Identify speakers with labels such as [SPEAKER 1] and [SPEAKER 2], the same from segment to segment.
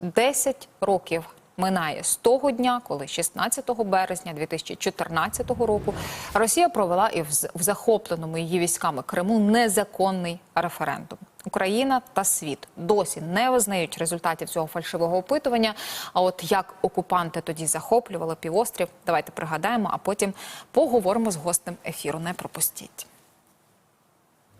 [SPEAKER 1] 10 років минає з того дня, коли 16 березня 2014 року Росія провела і в захопленому її військами Криму незаконний референдум. Україна та світ досі не визнають результатів цього фальшивого опитування. А от як окупанти тоді захоплювали півострів, давайте пригадаємо, а потім поговоримо з гостем ефіру. Не пропустіть.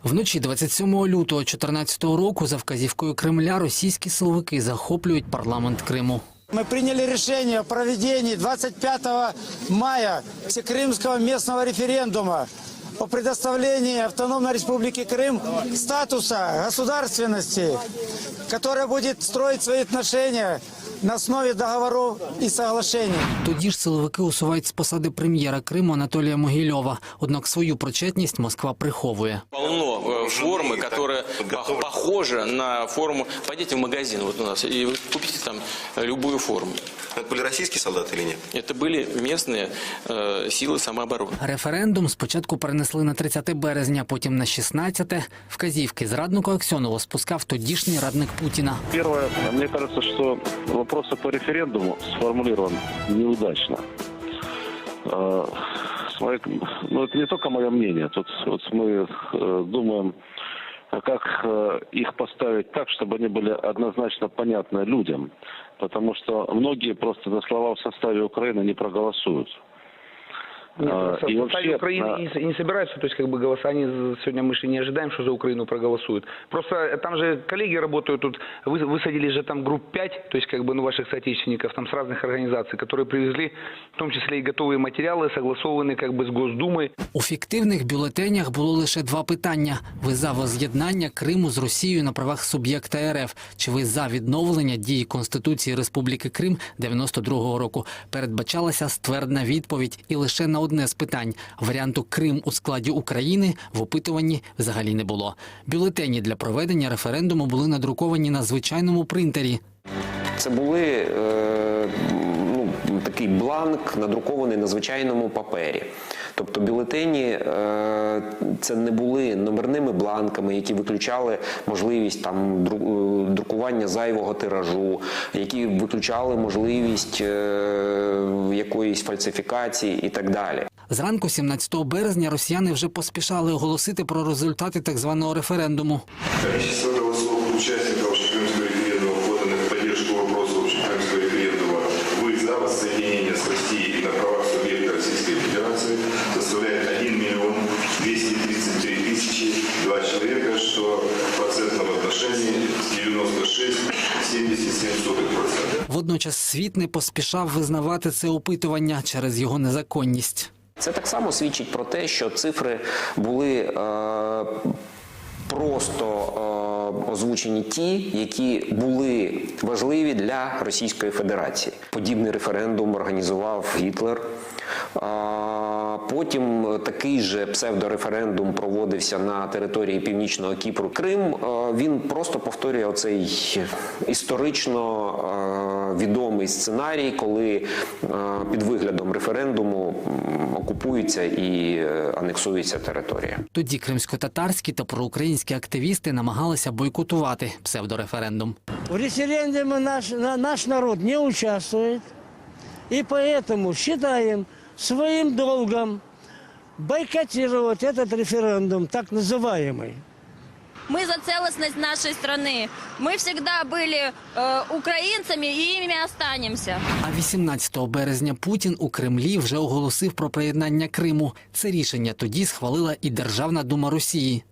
[SPEAKER 2] Вночі 27 лютого 2014 року за вказівкою Кремля російські силовики захоплюють парламент Криму.
[SPEAKER 3] Мы приняли решение о проведении 25 мая всекрымского местного референдума о предоставлении Автономной Республике Крым статуса государственности, которая будет строить свои отношения на основе договоров и соглашений.
[SPEAKER 2] Тоді ж силовики усувають з посади прем'єра Криму Анатолія Могильова. Однак свою причетність Москва приховує.
[SPEAKER 4] Полно э, формы, которая пох- похожа на форму. Пойдите в магазин вот у нас и вы купите там э, любую форму.
[SPEAKER 5] Это были российские солдаты или нет?
[SPEAKER 4] Это были местные э, силы самообороны.
[SPEAKER 2] Референдум спочатку перенесли на 30 березня, потім на 16. Вказівки зраднику Аксьонову спускав тодішній радник Путіна.
[SPEAKER 6] Первое, мне кажется, что вопрос по референдуму сформулирован неудачно. Моей- Ну, это не только мое мнение. Тут вот мы э, думаем, а как э, их поставить так, чтобы они были однозначно понятны людям. Потому что многие просто на слова в составе Украины не проголосуют.
[SPEAKER 7] Нет,
[SPEAKER 6] А,
[SPEAKER 7] в
[SPEAKER 6] и
[SPEAKER 7] составе
[SPEAKER 6] вообще,
[SPEAKER 7] Украины
[SPEAKER 6] на-
[SPEAKER 7] и не, не собираются, то есть как бы голоса, они за- сегодня мы же не ожидаем, что за Украину проголосуют. Просто э, там же коллеги работают тут, вы, высадили же там групп 5, то есть как бы ну ваших соотечественников там с разных организаций, которые привезли в том числе и готовые материалы, согласованные как бы с Госдумой.
[SPEAKER 2] У фіктивних бюлетенях було лише два питання: ви за воз'єднання Криму з Росією на правах суб'єкта РФ, чи ви за відновлення дії Конституції Республіки Крим 92-го року. Передбачалася ствердна відповідь, і лише на одне з питань варіанту Крим у складі України в опитуванні взагалі не було. Бюлетені для проведення референдуму були надруковані на звичайному принтері.
[SPEAKER 8] Це були е, такий бланк, надрукований на звичайному папері. Тобто бюлетені е, це не були номерними бланками, які виключали можливість там е, друкування зайвого тиражу, які виключали можливість е, якоїсь фальсифікації і так далі.
[SPEAKER 2] Зранку 17 березня росіяни вже поспішали оголосити про результати так званого референдуму.
[SPEAKER 9] Количество
[SPEAKER 2] Водночас світ не поспішав визнавати це опитування через його незаконність.
[SPEAKER 8] Це так само свідчить про те, що цифри були е, просто е, озвучені ті, які були важливі для Російської Федерації. Подібний референдум організував Гітлер. А Потім такий же псевдореферендум проводився на території північного Кіпру. Крим е, він просто повторює оцей історично е, відомий сценарій, коли е, під виглядом референдуму м, окупується і е, анексується територія.
[SPEAKER 2] Тоді кримсько-татарські та проукраїнські активісти намагалися бойкотувати псевдореферендум.
[SPEAKER 10] В референдуме наш, на- наш народ не участвует, и поэтому считаем своим долгом бойкотировать этот референдум, так называемый.
[SPEAKER 11] Мы за целостность нашей страны. Мы всегда были э, украинцами и ими останемся.
[SPEAKER 2] А 18 березня Путін у Кремлі вже оголосив про приєднання Криму. Це рішення тоді схвалила і Державна дума Росії.